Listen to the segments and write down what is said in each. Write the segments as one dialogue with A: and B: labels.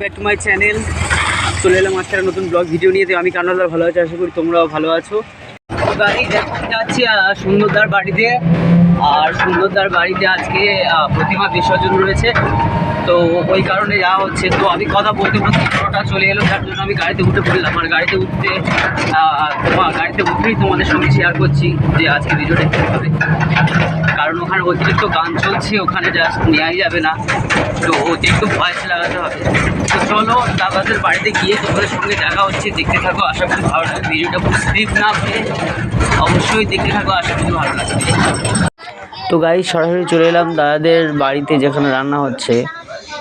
A: Back to my channel চলে এলাম আজকে নতুন ব্লগ ভিডিও নিয়ে। আমি কান্নাদার ভালো আছি, আশা করি তোমরাও ভালো আছো। বাড়ি যাচ্ছি সুন্দরদার বাড়িতে। আর সুন্দরদার বাড়িতে আজকে প্রতিমা বিসর্জন রয়েছে। তো ওই কারণে যাওয়া হচ্ছে। তো আমি কথা বলতে বলতে পুরোটা চলে এলো, যার জন্য আমি গাড়িতে উঠে পড়লাম। আর গাড়িতে উঠতে তোমার গাড়িতে উঠেই তোমাদের সঙ্গে শেয়ার করছি যে আজকে ভিডিওটা কী হবে। কারণ ওখানে অতিরিক্ত গান চলছে, ওখানে জাস্ট নেওয়াই যাবে না। তো অতিরিক্ত ভয়েস লাগাতে হবে। তো চলো, দাদাদের বাড়িতে গিয়ে তোমাদের সঙ্গে দেখা হচ্ছে। দেখতে থাকো, আশা করি ভালো লাগবে। ভিডিওটা স্লিপ না করে অবশ্যই দেখতে থাকো, আশা করি ভালো লাগবে। তো গাড়ি সরাসরি চলে এলাম দাদাদের বাড়িতে যেখানে রান্না হচ্ছে।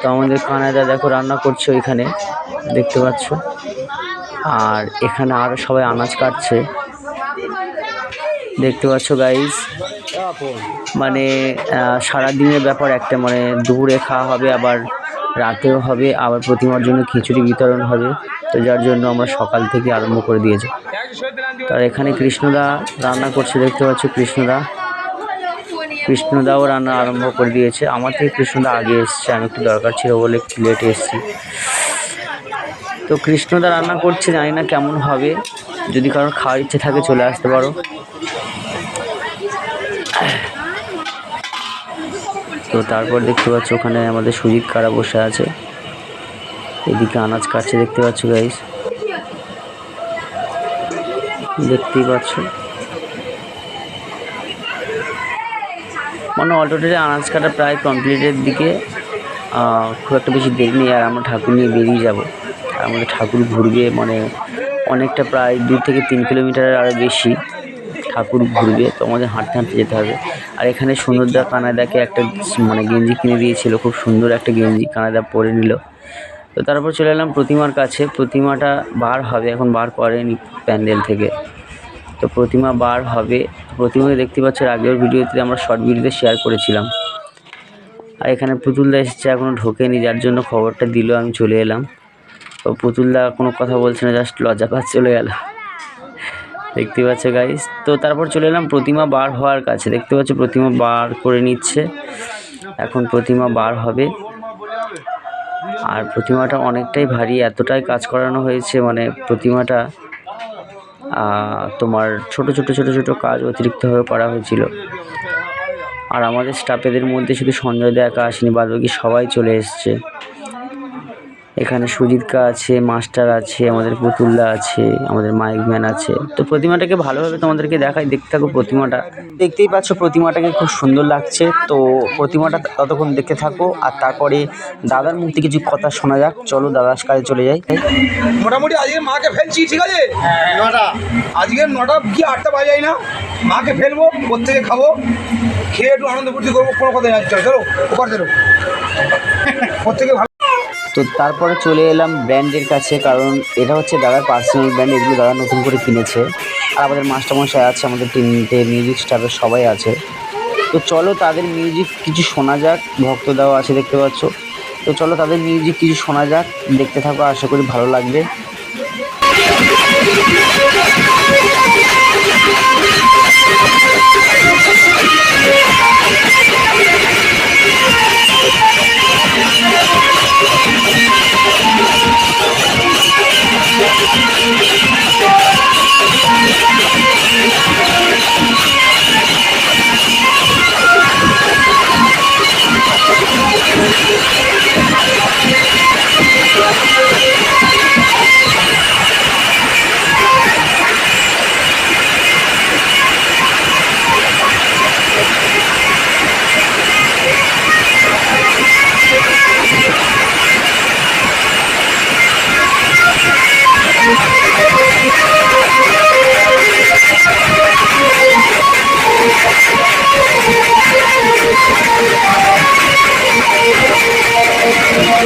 A: তো আমাদের কানাডা দেখো রান্না করছে ওইখানে, দেখতে পাচ্ছ। আর এখানে আরও সবাই আনাজ কাটছে। দেখতে পাচ্ছ গাইস মানে সারাদিনের ব্যাপার একটা মানে দুপুরে খাওয়া হবে, আবার রাতেও হবে, আবার প্রতিমার জন্য খিচুড়ি বিতরণ হবে। তো যার জন্য আমরা সকাল থেকে আরম্ভ করে দিয়েছি। তার এখানে কৃষ্ণদা রান্না করছে, দেখতে পাচ্ছ কৃষ্ণদা। কৃষ্ণদাও রান্না আরম্ভ করে দিয়েছে। আমার থেকে কৃষ্ণদা আগে এসছে, আমি একটু দরকার ছিল বলে একটু লেটে এসেছি। তো কৃষ্ণদা রান্না করছে, জানি না কেমন হবে। যদি কারোর খাওয়ার ইচ্ছে থাকে চলে আসতে পারো। তো তারপর দেখতে পাচ্ছ ওখানে আমাদের সুজিত কারা বসে আছে। এদিকে আনাজ কাটছে, দেখতে পাচ্ছ গাইস দেখতেই পাচ্ছ। মানে অলরেডি আনাজ কাটা প্রায় কমপ্লিটের দিকে খুব একটা বেশি দেরি নেই, আর আমরা ঠাকুর নিয়ে বেরিয়ে যাব। আমাদের ঠাকুর ঘুরবে মানে অনেকটা প্রায় দু থেকে তিন কিলোমিটারের আরও বেশি ঠাকুর ঘুরবে, তো আমাদের হাঁটতে হাঁটতে যেতে হবে। আর এখানে সুন্দরদা কানাদাকে একটা মানে গেঞ্জি কিনে দিয়েছিল, খুব সুন্দর একটা গেঞ্জি কানাদা পরে নিল। তো তারপর চলে এলাম প্রতিমার কাছে। প্রতিমাটা বার হবে, এখন বার করেনি প্যান্ডেল থেকে। তো প্রতিমা বার হবে। প্রতিমাকে দেখতে পাচ্ছ আগের ভিডিওতে আমরা শর্ট ভিডিওতে শেয়ার করেছিলাম। আর এখানে পুতুলদা এসেছে এখনও ঢোকেনি, যার জন্য খবরটা দিল, আমি চলে এলাম। তো পুতুলদা কোনো কথা বলছে না জাস্ট লজ্জা পাচ্ছে, চলে গেল। দেখতে পাচ্ছ গাইস তো তারপর চলে এলাম, প্রতিমা বার হওয়ার কাছে। দেখতে পাচ্ছ, প্রতিমা বার করে নিচ্ছে। এখন প্রতিমা বার হবে। আর প্রতিমাটা অনেকটাই ভারী, এতটাই কাজ করানো হয়েছে মানে প্রতিমাটা তোমার ছোট ছোট ছোট ছোট কাজ অতিরিক্তভাবে করা হয়েছিল। আর আমাদের স্টাফেদের মধ্যে শুধু সঞ্জয় দা একা আসেনি, বাদবাকি সবাই চলে এসছে। এখানে সুজিতকা আছে, মাস্টার আছে, আমাদের পুতুল্লা আছে, আমাদের মাইক ম্যান আছে। তো প্রতিমাটাকে ভালোভাবে তোমাদেরকে দেখাই, দেখতে থাকো প্রতিমাটা। দেখতেই পাচ্ছ প্রতিমাটাকে খুব সুন্দর লাগছে। তো প্রতিমাটা ততক্ষণ দেখতে থাকো, আর তারপরে দাদার মুখ থেকে কিছু কথা শোনা যাক। চলো দাদার কাজে চলে যাই।
B: মোটামুটি আজকে মাকে ফেলছি, ঠিক আছে? নটা আজকে নটা কি আটটা বাজাই না? মাকে ফেলব, প্রত্যেকে খাব, খেয়ে একটু আনন্দ ফুর্তি করব, কোনো কথা যাচ্ছে চলো, ওপার চলো। প্রত্যেকে ভালো
A: তো তারপরে চলে এলাম ব্র্যান্ডের কাছে, কারণ এটা হচ্ছে দাদার পার্সোনাল ব্র্যান্ড এগুলো দাদা নতুন করে কিনেছে। আর আমাদের মাস্টারমশাই আছে, আমাদের তিনটে মিউজিক স্টাফের সবাই আছে। তো চলো তাদের মিউজিক কিছু শোনা যাক ভক্ত আছে দেখতে পাচ্ছ। তো চলো তাদের মিউজিক কিছু শোনা যাক, দেখতে থাকো, আশা করি ভালো লাগবে।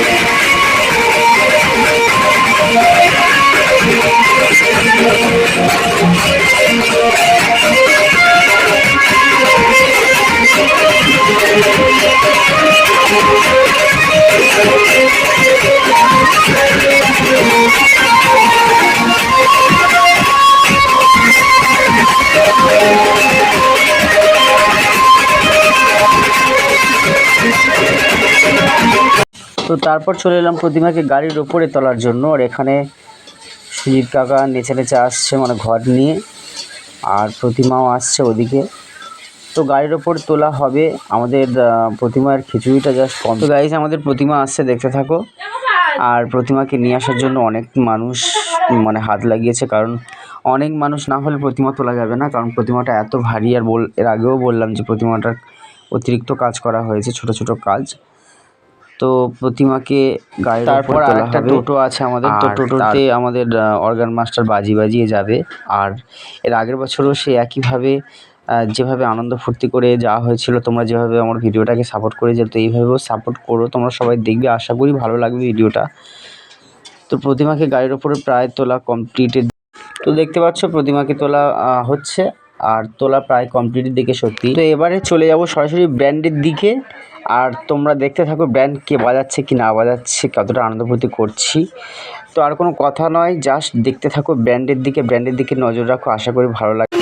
A: Yeah. তো তারপর চলে এলাম প্রতিমাকে গাড়ির ওপরে তোলার জন্য। আর এখানে সুজিত কাকা নেচে নেচে আসছে মানে ঘর নিয়ে। আর প্রতিমাও আসছে ওদিকে। তো গাড়ির ওপর তোলা হবে আমাদের প্রতিমার খিচুড়িটা জাস্ট কম। গাইজ আমাদের প্রতিমা আসছে, দেখতে থাকো। আর প্রতিমাকে নিয়ে আসার জন্য অনেক মানুষ মানে হাত লাগিয়েছে, কারণ অনেক মানুষ না হলে প্রতিমা তোলা যাবে না। কারণ প্রতিমাটা এত ভারী, আর বল, এর আগেও বললাম যে প্রতিমাটার অতিরিক্ত কাজ করা হয়েছে, ছোট ছোট কাজ। তো প্রতিমাকে গাড়ির
B: তারপর আরেকটা
A: একটা টোটো আছে আমাদের তো টোটোতে আমাদের অর্গান মাস্টার বাজি বাজিয়ে যাবে। আর এর আগের বছরও সে একইভাবে যেভাবে আনন্দ ফুর্তি করে যাওয়া হয়েছিল তোমরা যেভাবে আমার ভিডিওটাকে সাপোর্ট করে যেত এইভাবেও সাপোর্ট করো। তোমরা সবাই দেখবে আশা করি ভালো লাগবে ভিডিওটা। তো প্রতিমাকে গাড়ির ওপরে প্রায় তোলা কমপ্লিটেড তো দেখতে পাচ্ছ প্রতিমাকে তোলা হচ্ছে আর তোলা প্রায় কমপ্লিটের দিকে সত্যি। তো এবারে চলে যাব সরাসরি ব্র্যান্ডের দিকে। আর তোমরা দেখতে থাকো ব্যান্ড কে বাজাচ্ছে কি না বাজাচ্ছে, কতটা আনন্দ ফুর্তি করছি। তো আর কোনো কথা নয় জাস্ট দেখতে থাকো ব্যান্ডের দিকে ব্যান্ডের দিকে নজর রাখো, আশা করি ভালো লাগে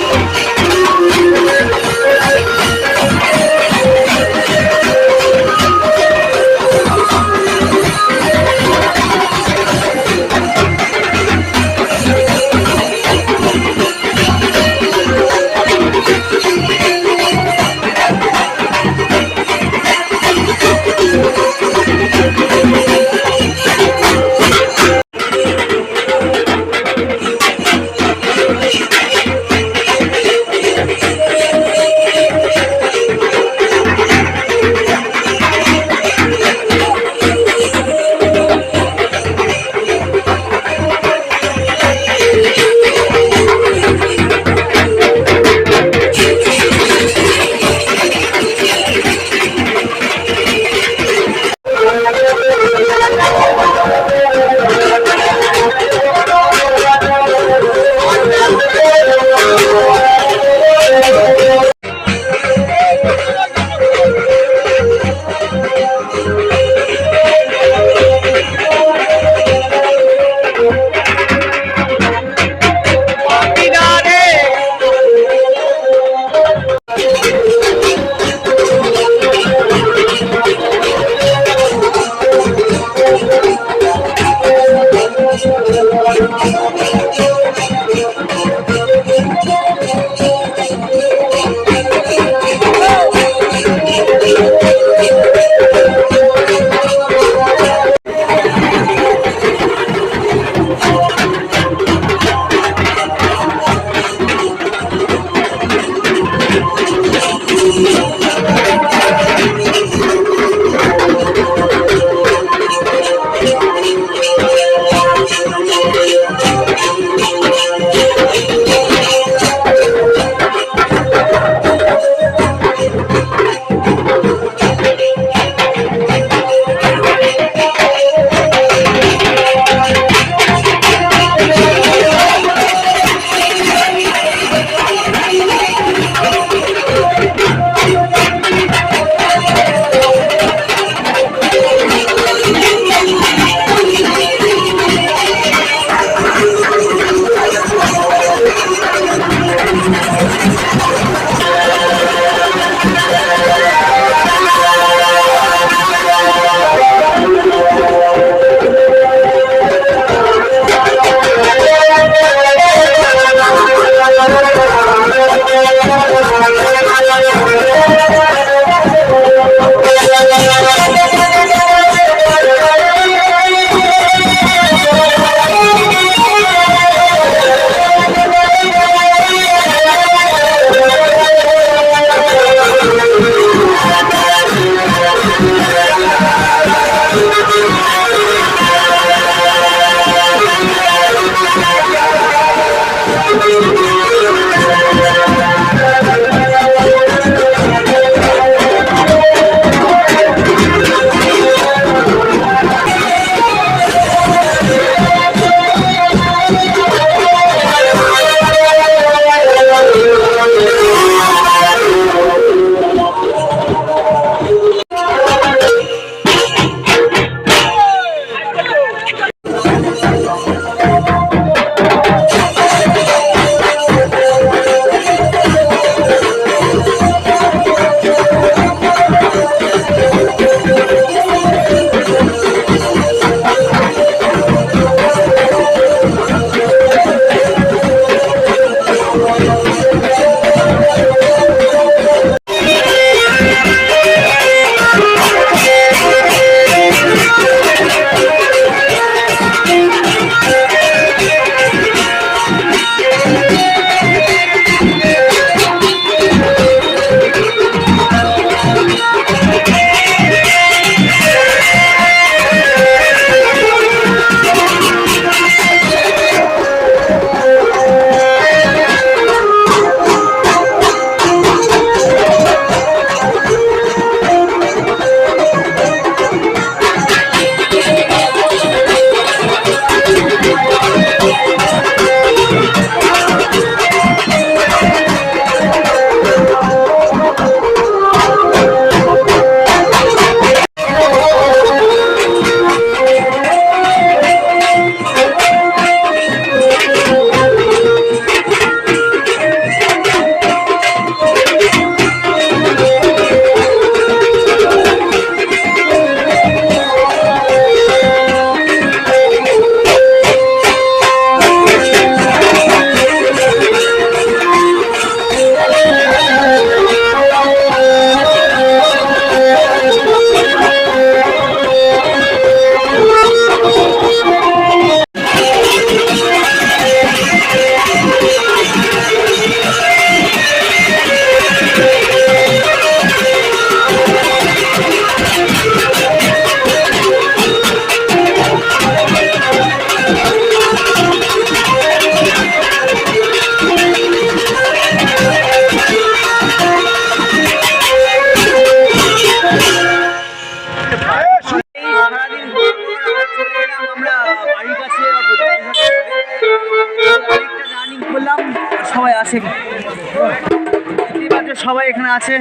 A: সবাই এখানে আছে।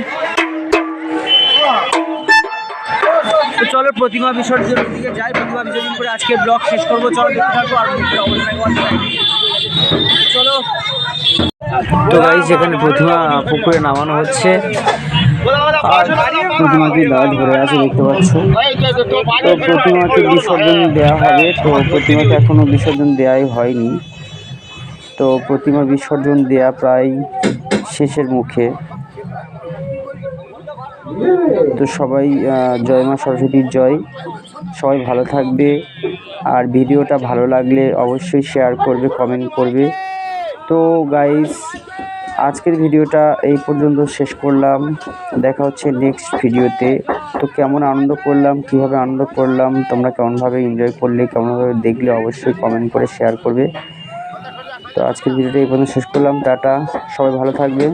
A: তো চলো প্রতিমা বিসর্জনের দিকে যাই। প্রতিমা বিসর্জন করে আজকে ব্লগ শেষ করব। চলো দেখতে থাকব আর। চলো। তো গাইজ এখানে প্রতিমা পুকুরে নামানো হচ্ছে। আর প্রতিমাকে দাঁড় ধরে আছে, দেখতে পাচ্ছ। তো প্রতিমাকে বিসর্জন দেওয়া হবে। তো প্রতিমাকে এখনও বিসর্জন দেওয়াই হয়নি। তো প্রতিমা বিসর্জন দেয়া প্রায় শেষের মুখে। তো সবাই জয় মা সরস্বতীর জয়। সবাই ভালো থাকবে। আর ভিডিওটা ভালো লাগলে অবশ্যই শেয়ার করবে কমেন্ট করবে। তো গাইস আজকের ভিডিওটা এই পর্যন্ত শেষ করলাম। দেখা হচ্ছে নেক্সট ভিডিওতে। তো কেমন আনন্দ করলাম, কীভাবে আনন্দ করলাম, তোমরা কেমনভাবে এনজয় করলে, কেমনভাবে দেখলে, অবশ্যই কমেন্ট করে শেয়ার করবে। তো আজকের ভিডিওটা এই পর্যন্ত শেষ করলাম টাটা সবাই ভালো থাকবে